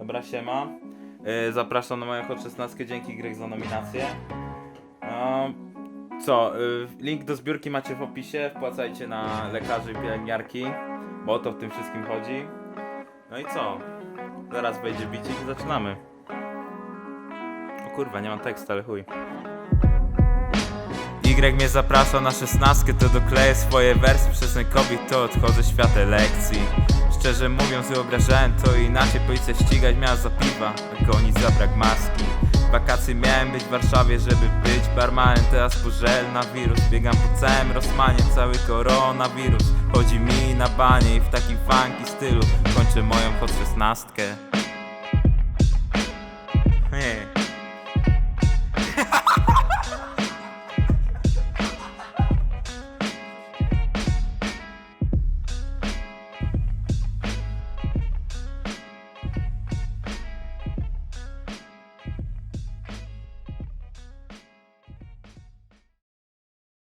Dobra, siema. Yy, zapraszam na moją Hot 16, dzięki Greg za nominację. No, co, yy, link do zbiórki macie w opisie, wpłacajcie na lekarzy i pielęgniarki, bo o to w tym wszystkim chodzi. No i co? Zaraz wejdzie bicik i zaczynamy. O kurwa, nie mam tekstu, ale chuj. Y mnie zaprasza na szesnastkę, to dokleję swoje wersy Przez kobiet to odchodzę światę lekcji Szczerze mówiąc wyobrażałem to inaczej. Policja ścigać miała za piwa, gonić za brak maski. Wakacje miałem być w Warszawie, żeby być barmanem. Teraz po żel na wirus Biegam po całym Rosmanie, cały koronawirus Chodzi mi na banie i w takim funky stylu Kończę moją hot szesnastkę.